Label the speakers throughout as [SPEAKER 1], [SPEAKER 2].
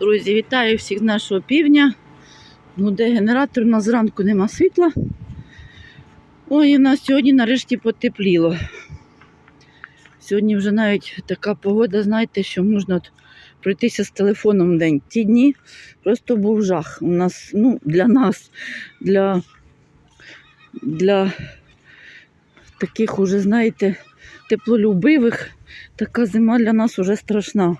[SPEAKER 1] Друзі, вітаю всіх з нашого півдня. Ну, де генератор, у нас зранку нема світла. Ой, у нас сьогодні нарешті потепліло. Сьогодні вже навіть така погода, знаєте, що можна от пройтися з телефоном в день. Ті дні просто був жах. У нас, ну, для нас, для, для таких уже, знаєте, теплолюбивих, така зима для нас уже страшна.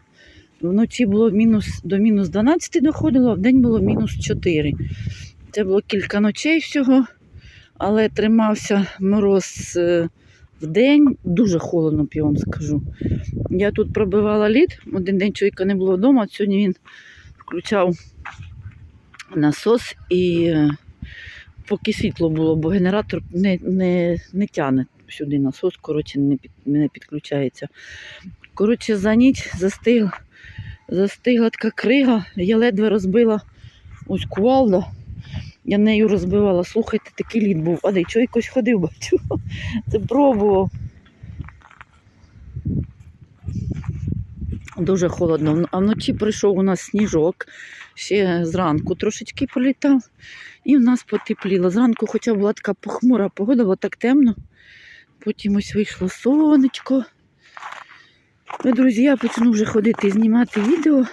[SPEAKER 1] Вночі було мінус, до мінус 12 доходило, а в день було мінус 4. Це було кілька ночей всього, але тримався мороз е, в день. Дуже холодно, я вам скажу. Я тут пробивала лід, один день чоловіка не було вдома, от сьогодні він включав насос і е, поки світло було, бо генератор не, не, не тягне сюди насос, коротше, не, під, не підключається. Коротше, за ніч застиг, застигла така крига, я ледве розбила ось кувалда. Я нею розбивала. Слухайте, такий лід був. А де чоловік ось ходив, бачу. Це пробував. Дуже холодно. А вночі прийшов у нас сніжок. Ще зранку трошечки політав. І в нас потепліло. Зранку, хоча була така похмура погода, було так темно. Потім ось вийшло сонечко. Ну, друзі, я почну вже ходити і знімати відео.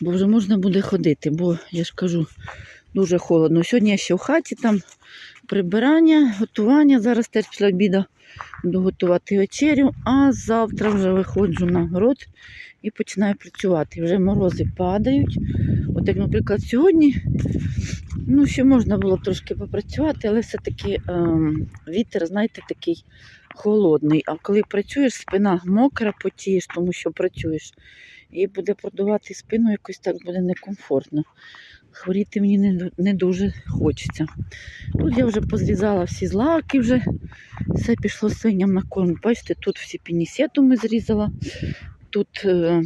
[SPEAKER 1] Бо вже можна буде ходити, бо я ж кажу, дуже холодно. Сьогодні я ще в хаті там прибирання, готування. Зараз теж після обіду буду готувати вечерю, а завтра вже виходжу на город і починаю працювати. Вже морози падають. От як, наприклад, сьогодні, ну, ще можна було трошки попрацювати, але все-таки ем, вітер, знаєте, такий холодний. А коли працюєш, спина мокра, потієш, тому що працюєш. І буде продувати спину, якось так буде некомфортно. Хворіти мені не, не дуже хочеться. Тут я вже позрізала всі злаки, вже все пішло свиням на корм. Бачите, тут всі пінісету ми зрізала. Тут е,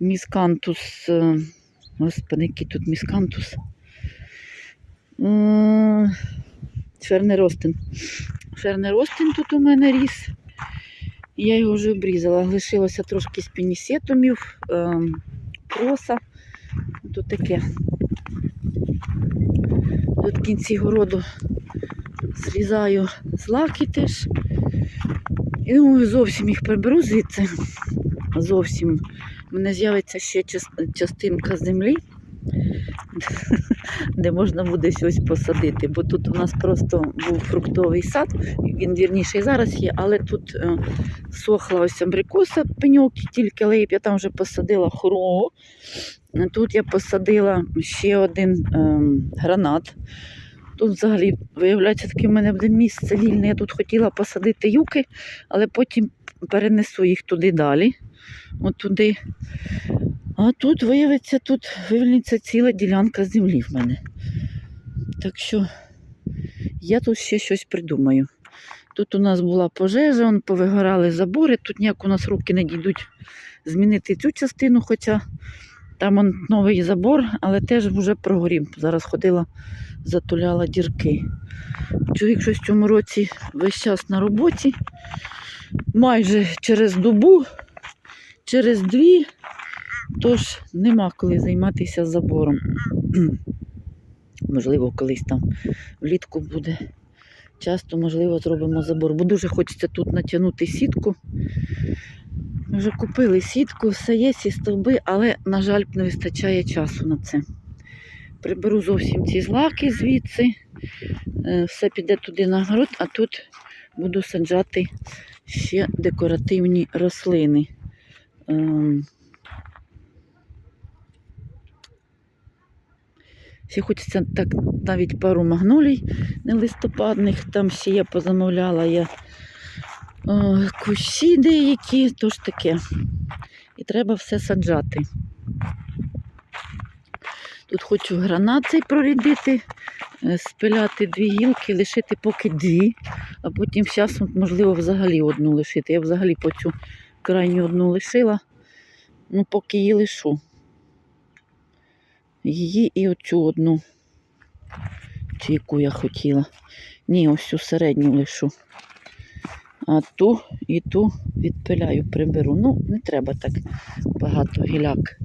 [SPEAKER 1] міскантус. Е, господи, який тут міскантус. Е, Фернеростин. Фернеростин тут у мене ріс. Я його вже обрізала. Лишилося трошки з пінісетумів, е, проса. Тут таке. Тут в кінці городу зрізаю злаки теж. І ну, зовсім їх приберу звідси. Зовсім. У мене з'явиться ще час- частинка землі, де можна буде щось посадити. Бо тут у нас просто був фруктовий сад, він вірніше і зараз є, але тут е, сохла ось абрикоса, пеньок тільки, але я там вже посадила хору. Тут я посадила ще один ем, гранат. Тут взагалі, виявляється, таке в мене буде місце вільне. Я тут хотіла посадити юки, але потім перенесу їх туди далі. От туди. А тут, виявиться, тут вивільниться ціла ділянка землі в мене. Так що я тут ще щось придумаю. Тут у нас була пожежа, он повигорали забори, тут ніяк у нас руки не дійдуть змінити цю частину, хоча там он новий забор, але теж вже прогорів. Зараз ходила, затуляла дірки. Чоловік щось в цьому році весь час на роботі. Майже через добу, через дві, тож нема коли займатися забором. Можливо, колись там влітку буде. Часто, можливо, зробимо забор, бо дуже хочеться тут натягнути сітку. Ми вже купили сітку, все є, всі стовби, але, на жаль, не вистачає часу на це. Приберу зовсім ці злаки звідси, е, все піде туди на город, а тут буду саджати ще декоративні рослини. Ще хочеться так навіть пару магнолій нелистопадних, там ще я позамовляла я е, кущі деякі, тож таке. І треба все саджати. Тут хочу гранат цей прорідити, е, спиляти дві гілки, лишити поки дві, а потім з часом, можливо, взагалі одну лишити. Я взагалі по цю крайню одну лишила, ну поки її лишу. Її і оцю одну, чи яку я хотіла. Ні, ось цю середню лишу. А ту і ту відпиляю, приберу. Ну, не треба так багато гіляк.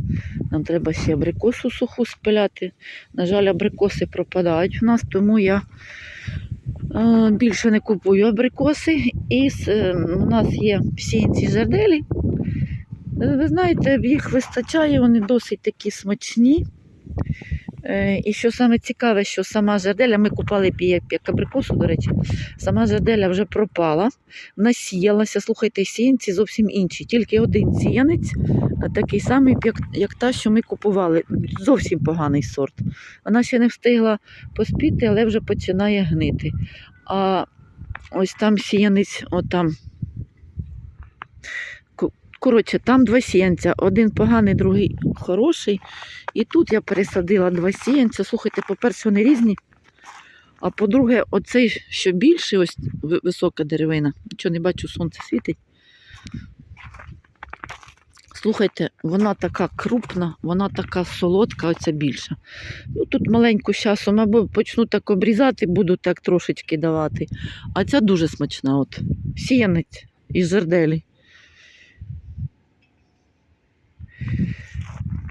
[SPEAKER 1] Нам треба ще абрикосу суху спиляти. На жаль, абрикоси пропадають в нас, тому я е, більше не купую абрикоси. І е, у нас є сіянці жарделі. Е, Ви знаєте, їх вистачає, вони досить такі смачні. Е, І що саме цікаве, що сама жарделя, ми купали абрикосу, до речі, сама жарделя вже пропала, насіялася. Слухайте, сіянці зовсім інші. Тільки один сіянець, такий самий, як, як та, що ми купували. Зовсім поганий сорт. Вона ще не встигла поспіти, але вже починає гнити. А ось там сіянець, отам. Коротше, там два сіянця. Один поганий, другий хороший. І тут я пересадила два сіянця. Слухайте, по-перше, вони різні. А по-друге, оцей, що більший, ось висока деревина. Нічого не бачу, сонце світить. Слухайте, вона така крупна, вона така солодка, оця більша. Ну, тут маленьку з часом почну так обрізати, буду так трошечки давати. А ця дуже смачна. От. Сіянець із жерделі.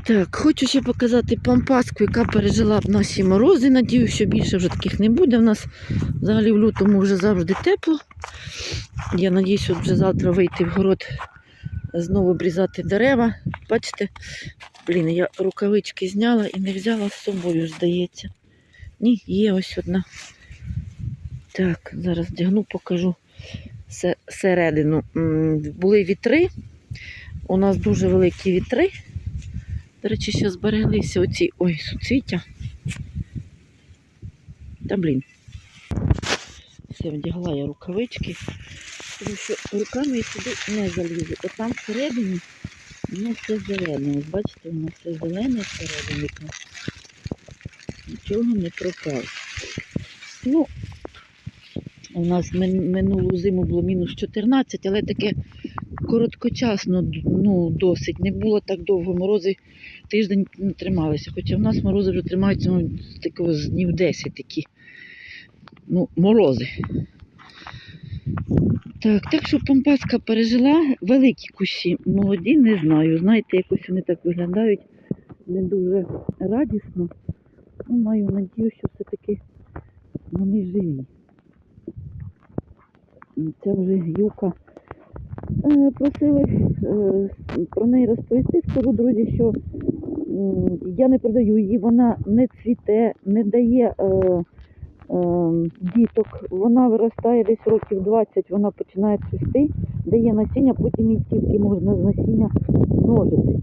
[SPEAKER 1] Так, хочу ще показати пампаску, яка пережила б наші морози. Надію, що більше вже таких не буде. У нас взагалі в лютому вже завжди тепло. Я надіюсь, от вже завтра вийти в город, знову обрізати дерева. Бачите, блін, я рукавички зняла і не взяла з собою, здається. Ні, є ось одна. Так, зараз вдягну, покажу се- середину. Були вітри. У нас дуже великі вітри. До речі, ще збереглися оці ой, суцвіття. Та блін. Все, вдягла я рукавички, тому що руками я сюди не залізу. От там всередині воно все зелене. Ось бачите, воно все зелене всередині. Нічого не пропало. Ну, у нас минулу зиму було мінус 14, але таке короткочасно, ну, досить. Не було так довго. Морози тиждень не трималися. Хоча в нас морози вже тримаються ну, такого з днів 10 такі. Ну, морози. Так, так що Пампаска пережила великі кущі. Молоді, не знаю. Знаєте, якось вони так виглядають не дуже радісно. Ну, маю надію, що все-таки вони живі. Це вже юка. Е, Просили е, про неї розповісти. Скажу, друзі, що я не продаю її, вона не цвіте, не дає е, діток. Вона виростає десь років 20, вона починає цвісти, дає насіння, потім її тільки можна з насіння множити.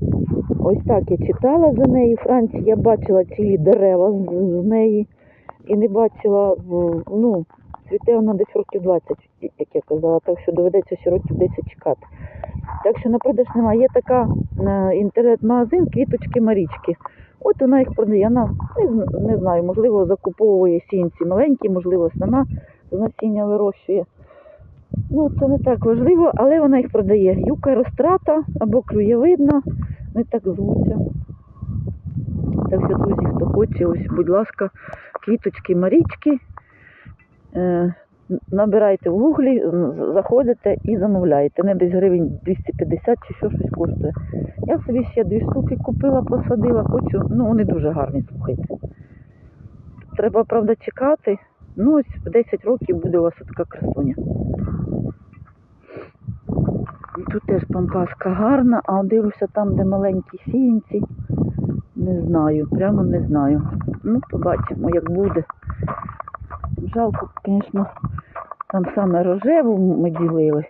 [SPEAKER 1] Ось так я читала за неї. Франції я бачила цілі дерева з, неї і не бачила, ну, цвіте вона десь років 20, як я казала, так що доведеться ще років 10 чекати. Так що на продаж немає. Є така е, інтернет-магазин квіточки Марічки. От вона їх продає. Вона не, знаю, можливо, закуповує сінці маленькі, можливо, сама з насіння вирощує. Ну, це не так важливо, але вона їх продає. Юка розтрата або клюєвидна, не так звуться. Так що, друзі, хто хоче, ось, будь ласка, квіточки Марічки. Е, набирайте в гуглі, заходите і замовляєте. Не десь гривень 250 чи що щось коштує. Я собі ще дві штуки купила, посадила, хочу. Ну, вони дуже гарні, слухайте. Треба, правда, чекати. Ну, ось в 10 років буде у вас така красуня. Тут теж пампаска гарна, а дивлюся там, де маленькі сіянці. Не знаю, прямо не знаю. Ну, побачимо, як буде. Жалко, звісно, там саме рожеву ми ділили.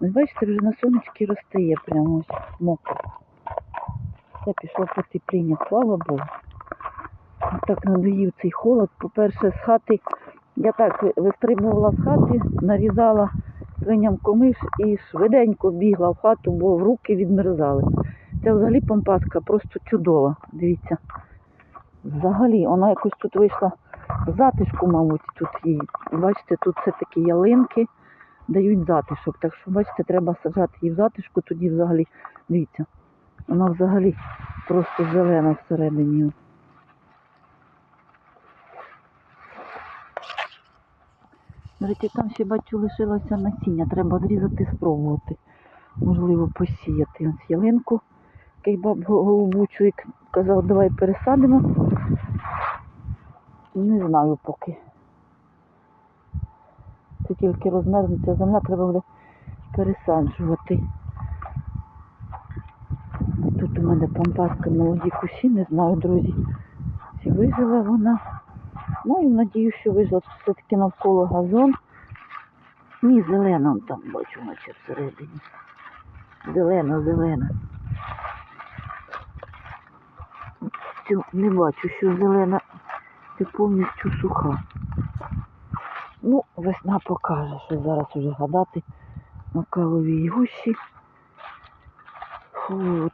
[SPEAKER 1] Бачите, вже на сонечки розтає прямо ось мокро. Все пішло потепління, слава Богу. Так надоїв цей холод. По-перше, з хати я так вистрибувала з хати, нарізала свиням комиш і швиденько бігла в хату, бо в руки відмерзали. Це взагалі пампаска просто чудова. Дивіться. Взагалі, вона якось тут вийшла затишку, мабуть, тут їй. Бачите, тут все таки ялинки дають затишок. Так що, бачите, треба саджати її в затишку, тоді взагалі, дивіться, вона взагалі просто зелена всередині. До там ще бачу лишилося насіння, треба зрізати, спробувати. Можливо, посіяти. Ось ялинку, який баб голубучу, казав, давай пересадимо. Не знаю поки. Це тільки розмерзнеться земля, треба буде пересаджувати. Тут у мене пампаска молоді кущі, не знаю, друзі, чи виживе вона. Маю надію, що вижила все-таки навколо газон. Ні, зелена там бачу, наче всередині. Зелена, зелена. Не бачу, що зелена це повністю суха. Ну, весна покаже, що зараз уже гадати на кавовій гущі.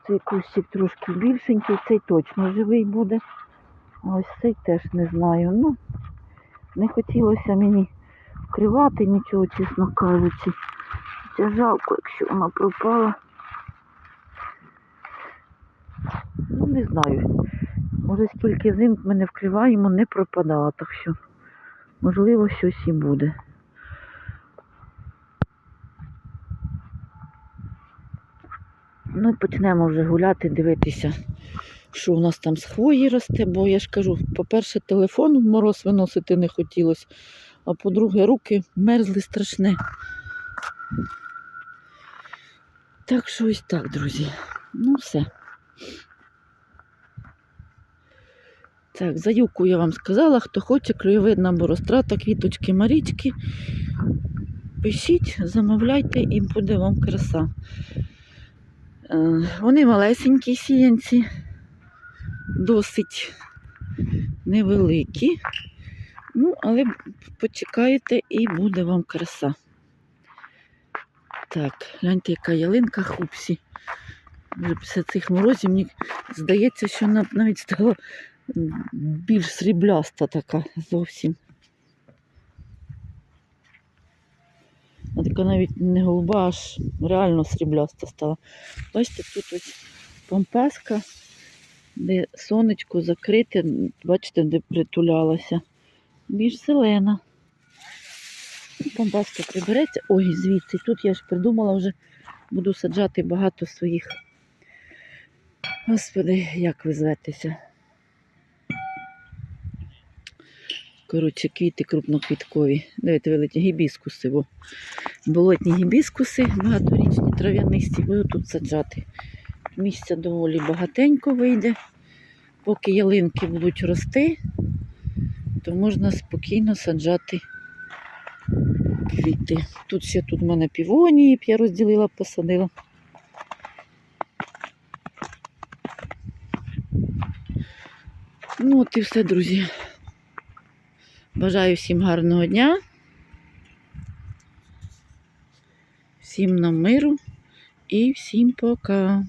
[SPEAKER 1] Цей кущик трошки більшенький, цей точно живий буде. Ось цей теж не знаю. Ну, не хотілося мені вкривати нічого, чесно кажучи. Це жалко, якщо вона пропала. Ну, не знаю. Може, скільки зим ми не вкриваємо, не пропадала, так що, можливо, щось і буде. Ну, почнемо вже гуляти, дивитися, що у нас там з хвої росте, бо я ж кажу, по-перше, телефон в мороз виносити не хотілося, а по-друге, руки мерзли страшне. Так що ось так, друзі. Ну, все. Так, за юбку я вам сказала, хто хоче, краєвидна борострата, квіточки Марічки. Пишіть, замовляйте і буде вам краса. Е, Вони малесенькі сіянці, досить невеликі. Ну, але почекаєте і буде вам краса. Так, гляньте, яка ялинка хупсі. Вже після цих морозів мені здається, що навіть стала більш срібляста така зовсім. А така навіть не голуба, аж реально срібляста стала. Бачите, тут ось помпаска, де сонечко закрите, бачите, де притулялася. Більш зелена. Помпаска прибереться. Ой, звідси. Тут я ж придумала вже буду саджати багато своїх. Господи, як ви зветеся? Коротше, квіти крупноквіткові. Дивіться, великі гібіскуси. Бо болотні гібіскуси, багаторічні трав'янисті, буду тут саджати. Місця доволі багатенько вийде. Поки ялинки будуть рости, то можна спокійно саджати квіти. Тут ще тут в мене півонії, я розділила, посадила. Ну, от і все, друзі. Бажаю всім гарного дня. Всім нам миру і всім пока.